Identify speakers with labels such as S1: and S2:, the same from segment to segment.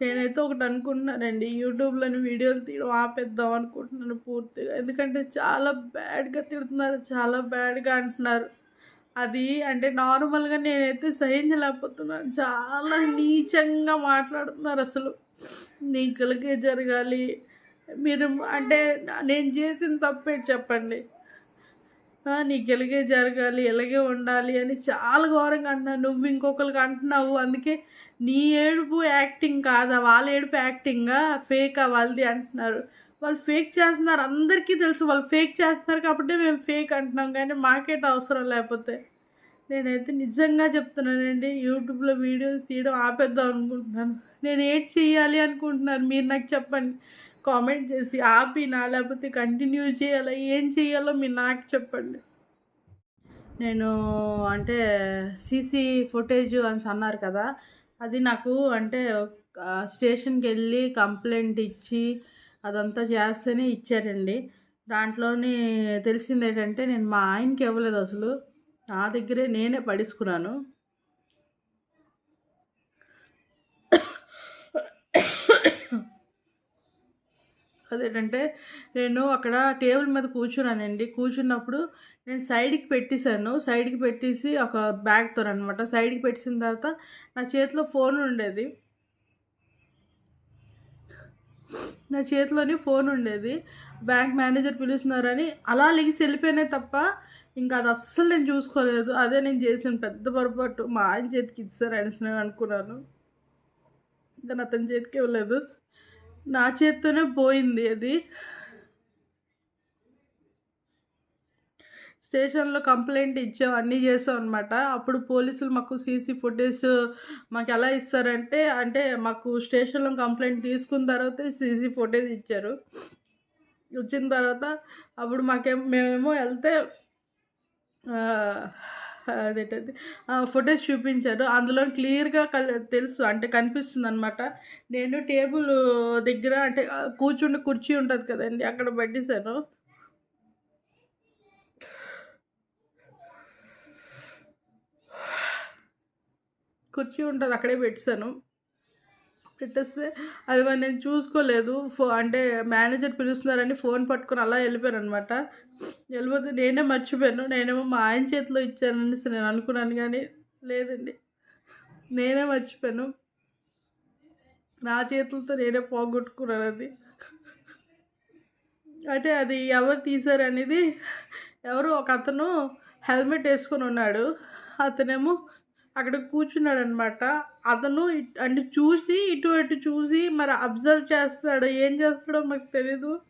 S1: నేనైతే ఒకటి అనుకుంటున్నానండి యూట్యూబ్లోని వీడియోలు తీయడం ఆపేద్దాం అనుకుంటున్నాను పూర్తిగా. ఎందుకంటే చాలా బ్యాడ్గా తిడుతున్నారు చాలా బ్యాడ్గా అంటున్నారు. అది అంటే నార్మల్గా నేనైతే సహించలేకపోతున్నాను చాలా నీచంగా మాట్లాడుతున్నారు అసలు. నీకులకే జరగాలి. మీరు అంటే నేను చేసిన తప్పే చెప్పండి. నీకు ఎలాగే జరగాలి ఎలాగే ఉండాలి అని చాలా ఘోరంగా అంటున్నావు నువ్వు ఇంకొకరికి అంటున్నావు అందుకే నీ ఏడుపు యాక్టింగ్ కాదా? వాళ్ళ ఏడుపు యాక్టింగా? ఫేకా వాళ్ళది అంటున్నారు. వాళ్ళు ఫేక్ చేస్తున్నారు. అందరికీ తెలుసు వాళ్ళు ఫేక్ చేస్తున్నారు కాబట్టి మేము ఫేక్ అంటున్నాం. కానీ మాకేట అవసరం లేకపోతే. నేనైతే నిజంగా చెప్తున్నానండి యూట్యూబ్లో వీడియోస్ తీయడం ఆపేద్దాం అనుకుంటున్నాను. నేను ఏం చేయాలి అనుకుంటున్నాను మీరు నాకు చెప్పండి. కామెంట్ చేసి ఆపినా లేకపోతే కంటిన్యూ చేయాలా? ఏం చేయాలో మీరు నాకు చెప్పండి. నేను అంటే సీసీ ఫుటేజ్ అని అన్నారు కదా అది నాకు అంటే స్టేషన్కి వెళ్ళి కంప్లైంట్ ఇచ్చి అదంతా చేస్తేనే ఇచ్చారండి. దాంట్లోని తెలిసింది ఏంటంటే నేను మా ఆయనకి ఇవ్వలేదు అసలు. నా దగ్గరే నేనే పడేసుకున్నాను. అదేంటంటే నేను అక్కడ టేబుల్ మీద కూర్చున్నానండి. కూర్చున్నప్పుడు నేను సైడ్కి పెట్టేశాను. సైడ్కి పెట్టేసి ఒక బ్యాగ్తో అనమాట సైడ్కి పెట్టేసిన తర్వాత నా చేతిలో ఫోన్ ఉండేది. నా చేతిలోని ఫోన్ ఉండేది. బ్యాంక్ మేనేజర్ పిలుస్తున్నారని అలా లెగిసి వెళ్ళిపోయినా తప్ప ఇంకా అది అస్సలు నేను చూసుకోలేదు. అదే నేను చేసిన పెద్ద పొరపాటు. మా ఆయన చేతికి ఇచ్చారని నేను అనుకున్నాను. ఇంకా అతని చేతికి ఇవ్వలేదు. నా చేత్తోనే పోయింది అది. స్టేషన్లో కంప్లైంట్ ఇచ్చాం అన్నీ చేసాం అనమాట అప్పుడు పోలీసులు మాకు సీసీ ఫుటేజ్ మాకు ఎలా ఇస్తారంటే అంటే మాకు స్టేషన్లో కంప్లైంట్ తీసుకున్న తర్వాత సీసీ ఫుటేజ్ ఇచ్చారు. వచ్చిన తర్వాత అప్పుడు మాకేం మేమేమో వెళ్తే అదేంటది? ఫొటోస్ చూపించారు. అందులో క్లియర్గా కల్ తెలుసు. అంటే కనిపిస్తుంది అనమాట నేను టేబుల్ దగ్గర అంటే కూర్చుండి కుర్చీ ఉంటుంది కదండి అక్కడ పెట్టేశాను. కుర్చీ ఉంటుంది అక్కడే పెట్టేశాను. పెట్టేస్తే అది మరి నేను చూసుకోలేదు. ఫో అంటే మేనేజర్ పిలుస్తున్నారని ఫోన్ పట్టుకొని అలా వెళ్ళిపోయాను అనమాట వెళ్ళిపోతే నేనే మర్చిపోయాను. నేనేమో మా ఆయన చేతిలో ఇచ్చాననేసి నేను అనుకున్నాను కానీ లేదండి. నేనే మర్చిపోయాను. నా చేతులతో నేనే పోగొట్టుకున్నాను అది. అంటే అది ఎవరు తీశారు అనేది ఎవరు ఒక అతను హెల్మెట్ వేసుకొని ఉన్నాడు. అతనేమో అక్కడ కూర్చున్నాడు అనమాట అతను ఇట్- అంటే చూసి ఇటు అటు చూసి మరి అబ్జర్వ్ చేస్తాడు ఏం చేస్తాడో మాకు తెలీదు.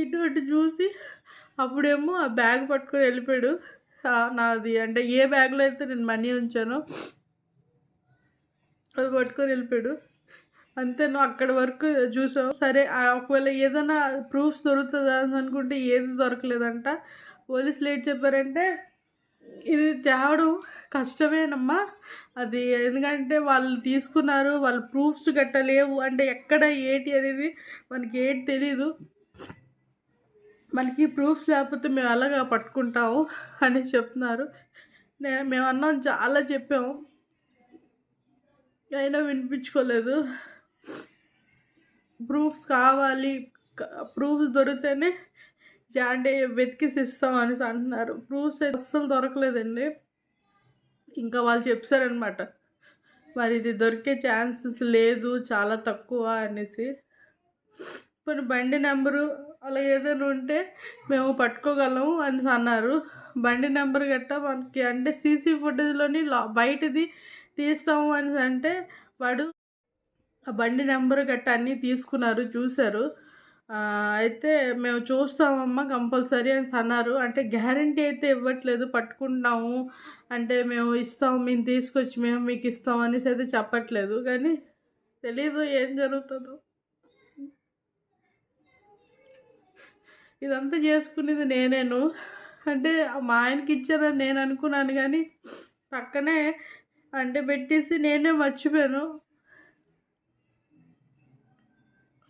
S1: ఇటు అటు చూసి అప్పుడేమో ఆ బ్యాగ్ పట్టుకొని వెళ్ళిపోయాడు. నాది అంటే ఏ బ్యాగ్లో అయితే నేను మనీ ఉంచానో అది పట్టుకొని వెళ్ళిపోయాడు. అంతే నువ్వు అక్కడి వరకు చూసావు. సరే ఒకవేళ ఏదైనా ప్రూఫ్స్ దొరుకుతుందా అని అనుకుంటే ఏది దొరకలేదంట. పోలీసులు లేట్ చెప్పారంటే ఇది తేవడం కష్టమేనమ్మా. అది ఎందుకంటే వాళ్ళు తీసుకున్నారు వాళ్ళు ప్రూఫ్స్ గట్ట లేవు అంటే ఎక్కడ ఏంటి అనేది మనకి ఏంటి తెలీదు. మనకి ప్రూఫ్స్ లేకపోతే మేము అలాగా పట్టుకుంటాము అని చెప్తున్నారు. నేను మేము అన్నాం చాలా చెప్పాము. అయినా వినిపించుకోలేదు. ప్రూఫ్ కావాలి ప్రూఫ్స్ దొరికితేనే జా- అంటే వెతికిసి ఇస్తాం అనేసి అంటున్నారు. ప్రూఫ్స్ అయితే అస్సలు దొరకలేదండి. ఇంకా వాళ్ళు చెప్తారనమాట మరి ఇది దొరికే ఛాన్సెస్ లేదు చాలా తక్కువ అనేసి. కొన్ని బండి నెంబరు అలా ఏదైనా ఉంటే మేము పట్టుకోగలము అని అన్నారు. బండి నెంబర్ గట్ట మనకి అంటే సీసీ ఫుటేజ్లోని లా బయటది తీస్తాము అని అంటే వాడు ఆ బండి నెంబర్ గట్ట అన్నీ తీసుకున్నారు చూశారు. అయితే మేము చూస్తామమ్మా కంపల్సరీ అని అన్నారు. అంటే గ్యారంటీ అయితే ఇవ్వట్లేదు పట్టుకుంటాము అంటే మేము ఇస్తాము మేము తీసుకొచ్చి మేము మీకు ఇస్తాం అనేసి అయితే చెప్పట్లేదు. కానీ తెలీదు ఏం జరుగుతుందో. ఇదంతా చేసుకునేది నేనేను. అంటే మా ఆయనకి ఇచ్చారని నేను అనుకున్నాను కానీ పక్కనే అంటే పెట్టేసి నేనే మర్చిపోయాను.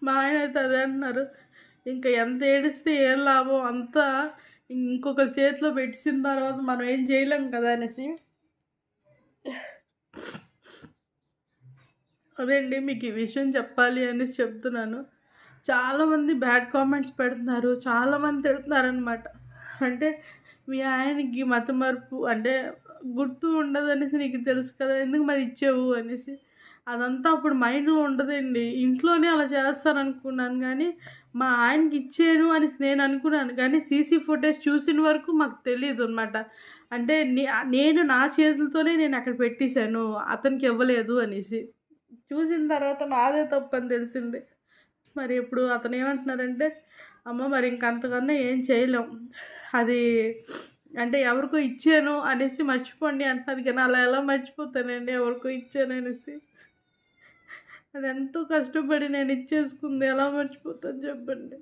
S1: మా ఆయన అయితే అదే అన్నారు. ఇంకా ఎంత ఏడిస్తే ఏం లాభం అంతా ఇంకొక చేతిలో పెట్టిన తర్వాత మనం ఏం చేయలేం కదా అనేసి. అదే అండి మీకు ఈ విషయం చెప్పాలి అనేసి చెప్తున్నాను. చాలామంది బ్యాడ్ కామెంట్స్ పెడుతున్నారు చాలామంది తిడుతున్నారు అనమాట అంటే మీ ఆయనకి మత మార్పు అంటే గుర్తు ఉండదు అనేసి నీకు తెలుసు కదా ఎందుకు మరి ఇచ్చావు అనేసి. అదంతా అప్పుడు మైండ్లో ఉండదండి. ఇంట్లోనే అలా చేస్తారనుకున్నాను కానీ మా ఆయనకి ఇచ్చాను అని నేను అనుకున్నాను కానీ సీసీ ఫుటేజ్ చూసిన వరకు మాకు తెలియదు అనమాట అంటే నేను నా చేతులతోనే నేను అక్కడ పెట్టేశాను అతనికి ఇవ్వలేదు అనేసి. చూసిన తర్వాత నాదే తప్పు అని తెలిసింది. మరి ఇప్పుడు అతను ఏమంటున్నారంటే అమ్మ మరి ఇంకంతకన్నా ఏం చేయలేం. అది అంటే ఎవరికో ఇచ్చాను అనేసి మర్చిపోండి అంటున్నది కానీ అలా ఎలా మర్చిపోతానండి ఎవరికో ఇచ్చాను అనేసి. అది ఎంతో కష్టపడి నేను ఇచ్చేసుకుంది ఎలా మర్చిపోతాను చెప్పండి.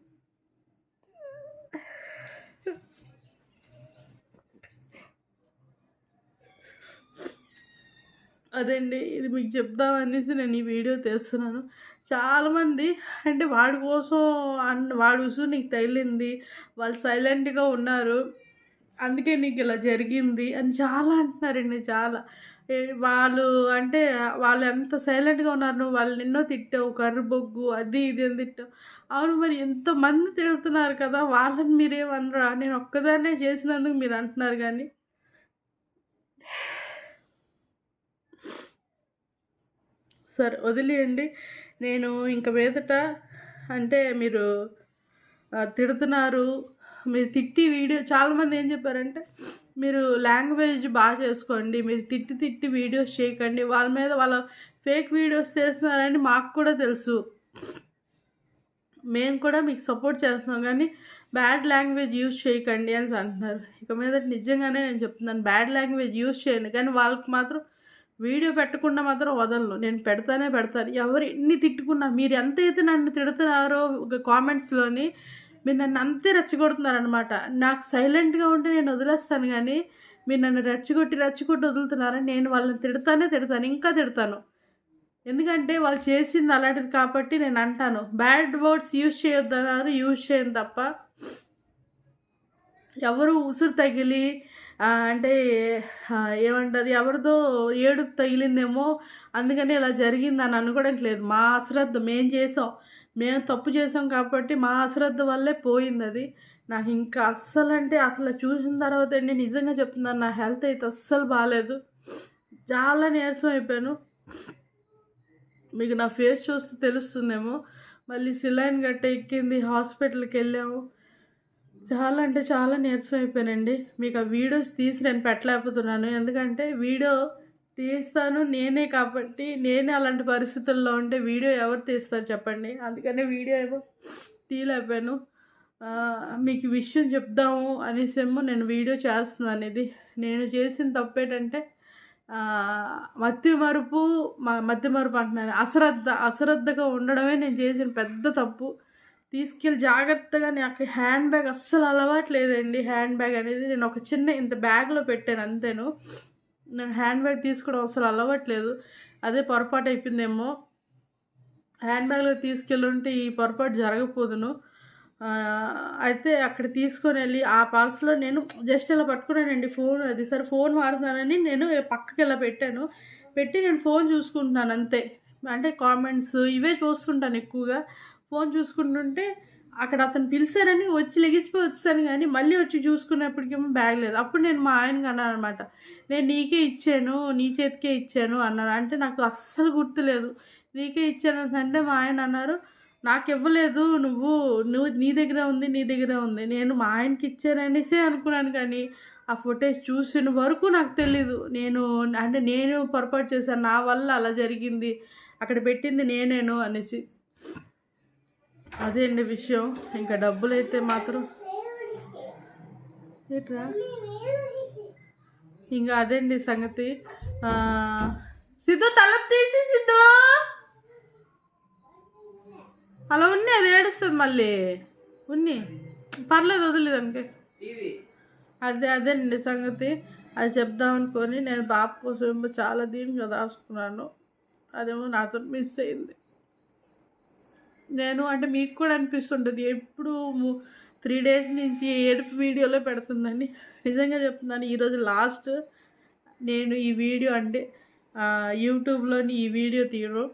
S1: అదండి ఇది మీకు చెప్దామనేసి నేను ఈ వీడియో తీస్తున్నాను. చాలామంది అంటే వాడి కోసం అన్న వాడి ఉసు నీకు తగిలింది వాళ్ళు సైలెంట్గా ఉన్నారు అందుకే నీకు ఇలా జరిగింది అని చాలా అంటున్నారండి చాలా. వాళ్ళు అంటే వాళ్ళు ఎంత సైలెంట్గా ఉన్నారు నువ్వు వాళ్ళు నిన్నో తిట్టావు కర్రబొగ్గు అది ఇది అని తిట్టావు. అవును మరి ఎంతమంది తిడుతున్నారు కదా వాళ్ళని మీరేమనరా? నేను ఒక్కదాన్నే చేసినందుకు మీరు అంటున్నారు కానీ. సరే వదిలేయండి. నేను ఇంక మీదట అంటే మీరు తిడుతున్నారు మీరు తిట్టి వీడియో చాలామంది ఏం చెప్పారంటే మీరు లాంగ్వేజ్ బాగా చేసుకోండి మీరు తిట్టి తిట్టి వీడియోస్ చేయకండి వాళ్ళ మీద వాళ్ళ ఫేక్ వీడియోస్ చేస్తున్నారని మాకు కూడా తెలుసు. మేము కూడా మీకు సపోర్ట్ చేస్తున్నాం కానీ బ్యాడ్ లాంగ్వేజ్ యూజ్ చేయకండి అని అంటున్నారు. ఇక మీద నిజంగానే నేను చెప్తున్నాను బ్యాడ్ లాంగ్వేజ్ యూజ్ చేయండి కానీ వాళ్ళకి మాత్రం వీడియో పెట్టకుండా మాత్రం వదలను. నేను పెడతానే పెడతాను. ఎవరు ఎన్ని తిట్టుకున్నా మీరు ఎంతైతే నన్ను తిడుతున్నారో కామెంట్స్లోని మీరు నన్ను అంతే రెచ్చగొడుతున్నారనమాట నాకు సైలెంట్గా ఉంటే నేను వదిలేస్తాను కానీ మీరు నన్ను రెచ్చగొట్టి రెచ్చగొట్టి వదులుతున్నారని నేను వాళ్ళని తిడతానే తిడతాను ఇంకా తిడతాను. ఎందుకంటే వాళ్ళు చేసింది అలాంటిది కాబట్టి నేను అంటాను. బ్యాడ్ వర్డ్స్ యూజ్ చేయొద్దన్నారు యూజ్ చేయను తప్ప. ఎవరు ఉసురు తగిలి అంటే ఏమంటారు ఎవరిదో ఏడుపు తగిలిందేమో అందుకని ఇలా జరిగిందని అనుకోవడానికి లేదు. మా అశ్రద్ధ మేము చేసాం. మేము తప్పు చేసాం కాబట్టి మా అశ్రద్ధ వల్లే పోయింది అది నాకు ఇంకా అస్సలు అంటే అసలు చూసిన తర్వాత అండి నిజంగా చెప్తున్నాను నా హెల్త్ అయితే అస్సలు బాగాలేదు చాలా నీరసం అయిపోయాను. మీకు నా ఫేస్ చూస్తే తెలుస్తుందేమో. మళ్ళీ సిలైన్ గట్ట ఎక్కింది హాస్పిటల్కి వెళ్ళాము. చాలా అంటే చాలా నీరసం అయిపోయానండి. మీకు ఆ వీడియోస్ తీసి నేను పెట్టలేకపోతున్నాను. ఎందుకంటే వీడియో తీస్తాను నేనే కాబట్టి నేనే అలాంటి పరిస్థితుల్లో ఉంటే వీడియో ఎవరు తీస్తారు చెప్పండి. అందుకనే వీడియో ఏమో తీయలేకపోయాను. మీకు విషయం చెప్దాము అనేసేమో నేను వీడియో చేస్తున్నాను ఇది. నేను చేసిన తప్పు ఏంటంటే మత్తి మరుపు మధ్య మరుపు అంటున్నాను. అశ్రద్ధ అశ్రద్ధగా ఉండడమే నేను చేసిన పెద్ద తప్పు. తీసుకెళ్ళి జాగ్రత్తగా నాకు హ్యాండ్ బ్యాగ్ అస్సలు అలవాట్లేదండి హ్యాండ్ బ్యాగ్ అనేది నేను ఒక చిన్న ఇంత బ్యాగ్లో పెట్టాను అంతేను. నాకు హ్యాండ్ బ్యాగ్ తీసుకోవడం అసలు అలవాట్లేదు అదే పొరపాటు అయిపోయిందేమో. హ్యాండ్ బ్యాగ్లో తీసుకెళ్ళుంటే ఈ పొరపాటు జరగకపోదును. అయితే అక్కడ తీసుకొని వెళ్ళి ఆ పర్స్లో నేను జస్ట్ ఇలా పట్టుకున్నానండి ఫోన్. అది సరే ఫోన్ వాడుతున్నానని నేను పక్కకి ఇలా పెట్టాను. పెట్టి నేను ఫోన్ చూసుకుంటున్నాను అంతే. అంటే కామెంట్స్ ఇవే చూస్తుంటాను ఎక్కువగా. ఫోన్ చూసుకుంటుంటే అక్కడ అతను పిలిచారని వచ్చి లెగిసిపోయి వచ్చాను కానీ మళ్ళీ వచ్చి చూసుకున్నప్పటికేమో బ్యాగ్ లేదు. అప్పుడు నేను మా ఆయనకి అన్నాను అనమాట నేను నీకే ఇచ్చాను నీ చేతికే ఇచ్చాను అన్నాను అంటే నాకు అస్సలు గుర్తులేదు. నీకే ఇచ్చాను అంటే మా ఆయన అన్నారు నాకు ఇవ్వలేదు నువ్వు నువ్వు నీ దగ్గర ఉంది నీ దగ్గర ఉంది. నేను మా ఆయనకి ఇచ్చాననేసే అనుకున్నాను కానీ ఆ ఫుటేజ్ చూసిన వరకు నాకు తెలీదు. నేను అంటే నేను పొరపాటు చేశాను నా వల్ల అలా జరిగింది అక్కడ పెట్టింది నేనేను అనేసి. అదే అండి విషయం. ఇంకా డబ్బులు అయితే మాత్రం ఏట్రా? ఇంకా అదేండి సంగతి. సిద్ధు తల తీసి సిద్ధు! అలా ఉన్ని అది ఏడుస్తుంది మళ్ళీ. ఉన్ని పర్లేదు వదిలేదు అనుకే అదే అదేండి సంగతి. అది చెప్దాం అనుకొని నేను బాబు కోసం చాలా దీనిగా దాచుకున్నాను. అదేమో నాతో మిస్ అయింది. నేను అంటే మీకు కూడా అనిపిస్తుంటుంది. ఎప్పుడు త్రీ డేస్ నుంచి ఏడుపు వీడియోలో పెడుతుందండి. నిజంగా చెప్తున్నాను ఈరోజు లాస్ట్ నేను ఈ వీడియో అంటే యూట్యూబ్లోని ఈ వీడియో తీయడం